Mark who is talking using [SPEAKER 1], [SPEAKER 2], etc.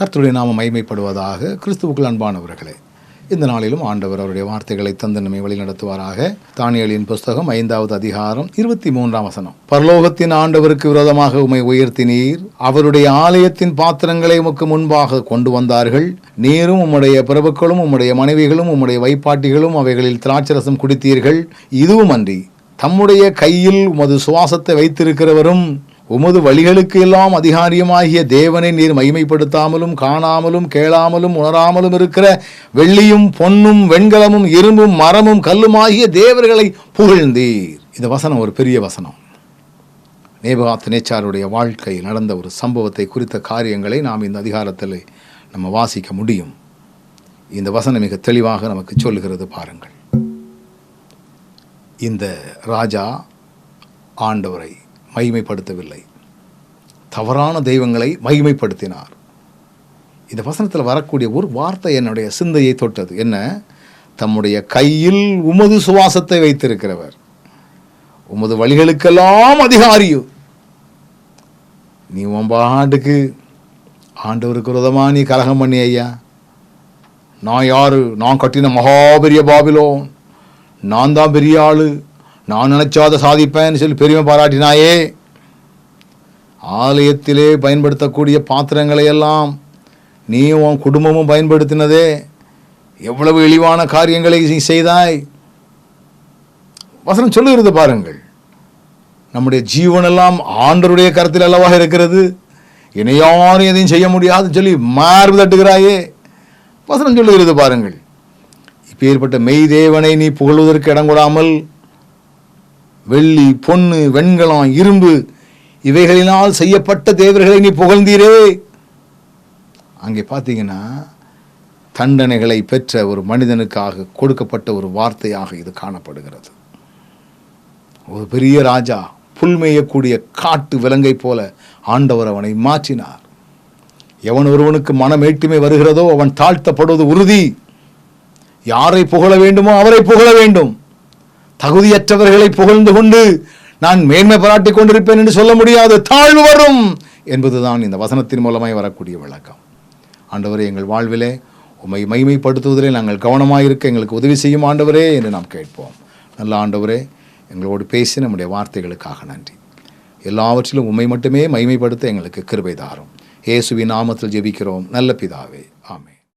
[SPEAKER 1] கர்த்தருடைய நாம மைமைப்படுவதாக கிறிஸ்துவுக்குள் அன்பானவர்களே இந்த நாளிலும் ஆண்டவர் அவருடைய வார்த்தைகளை தந்து நம்மை வழி நடத்துவாராக. தானியலின் புஸ்தகம் ஐந்தாவது அதிகாரம் இருபத்தி மூன்றாம் வசனம். பரலோகத்தின் ஆண்டவருக்கு விரோதமாக உமை உயர்த்தினீர். அவருடைய ஆலயத்தின் பாத்திரங்களை உமக்கு முன்பாக கொண்டு வந்தார்கள். நீரும் உம்முடைய பிரபுக்களும் உம்முடைய மனைவிகளும் உம்முடைய வைப்பாட்டிகளும் அவைகளில் திராட்சரசம் குடித்தீர்கள். இதுவும் அன்றி தம்முடைய கையில் உமது சுவாசத்தை வைத்திருக்கிறவரும் உமது வழிகளுக்கு எல்லாம் அதிகாரியமாகிய தேவனை நீர் மகிமைப்படுத்தாமலும் காணாமலும் கேளாமலும் உணராமலும் இருக்கிற வெள்ளியும் பொன்னும் வெண்கலமும் இரும்பும் மரமும் கல்லுமாகிய தேவர்களை புகழ்ந்தீர். இந்த வசனம் ஒரு பெரிய வசனம். நேபகாத் நேச்சாருடைய வாழ்க்கையில் நடந்த ஒரு சம்பவத்தை குறித்த காரியங்களை நாம் இந்த அதிகாரத்தில் நம்ம வாசிக்க முடியும். இந்த வசனம் மிக தெளிவாக நமக்கு சொல்லுகிறது பாருங்கள். இந்த ராஜா ஆண்டவரை மகிமைப்படுத்தவில்லை. தவறான தெய்வங்களை மகிமைப்படுத்தினார். இந்த வசனத்தில் வரக்கூடிய ஒரு வார்த்தை என்னுடைய சிந்தையை தொட்டது. என்ன? தம்முடைய கையில் உமது சுவாசத்தை வைத்திருக்கிறவர். உமது வழிகளுக்கெல்லாம் அதிகாரியு. நீ உன் ஆண்டவருக்கு விரோதமாக நீ கலகம் பண்ணி ஐயா. நான் யாரு? நான் கட்டின மகாபெரிய பாபிலோன். நான் தான் பெரிய ஆளு. நான் நினைச்சாத சாதிப்பேன்னு சொல்லி பெருமை பாராட்டினாயே. ஆலயத்திலே பயன்படுத்தக்கூடிய பாத்திரங்களை எல்லாம் நீ உன் குடும்பமும் பயன்படுத்தினதே. எவ்வளவு இழிவான காரியங்களை நீ செய்தாய். வசனம் சொல்லுகிறது பாருங்கள். நம்முடைய ஜீவனெல்லாம் ஆண்டருடைய கருத்தில் அல்லவாக இருக்கிறது. இனி யாரும் எதையும் செய்ய முடியாதுன்னு சொல்லி மார்பு தட்டுகிறாயே. வசனம் சொல்லுகிறது பாருங்கள். இப்பேற்பட்ட மெய் தேவனை நீ புகழ்வதற்கு இடம் கூடாமல் வெள்ளி பொன்னு வெண்கலம் இரும்பு இவைகளினால் செய்யப்பட்ட தேவர்களை நீ புகழ்ந்தீரே. அங்கே பார்த்தீங்கன்னா தண்டனைகளை பெற்ற ஒரு மனிதனுக்காக கொடுக்கப்பட்ட ஒரு வார்த்தையாக இது காணப்படுகிறது. ஒரு பெரிய ராஜா புல்மேயக்கூடிய காட்டு விலங்கை போல ஆண்டவர் அவனை மாற்றினார். எவன் ஒருவனுக்கு மனமேட்டுமை வருகிறதோ அவன் தாழ்த்தப்படுவது உறுதி. யாரை புகழ வேண்டுமோ அவரை புகழ வேண்டும். தகுதியற்றவர்களை புகழ்ந்து கொண்டு நான் மேன்மை பாராட்டிக் கொண்டிருப்பேன் என்று சொல்ல முடியாது. தாழ்வு வரும் என்பதுதான் இந்த வசனத்தின் மூலமாய் வரக்கூடிய விளக்கம். ஆண்டவரே எங்கள் வாழ்விலே உம்மை மைமைப்படுத்துவதிலே நாங்கள் கவனமாக இருக்க எங்களுக்கு உதவி செய்யும் ஆண்டவரே என்று நாம் கேட்போம். நல்ல ஆண்டவரே எங்களோடு பேசி நம்முடைய வார்த்தைகளுக்காக நன்றி. எல்லாவற்றிலும் உம்மை மட்டுமே மைமைப்படுத்த எங்களுக்கு கிருபை தாரும். இயேசுவின் நாமத்தில் ஜெபிக்கிறோம். நல்ல பிதாவே.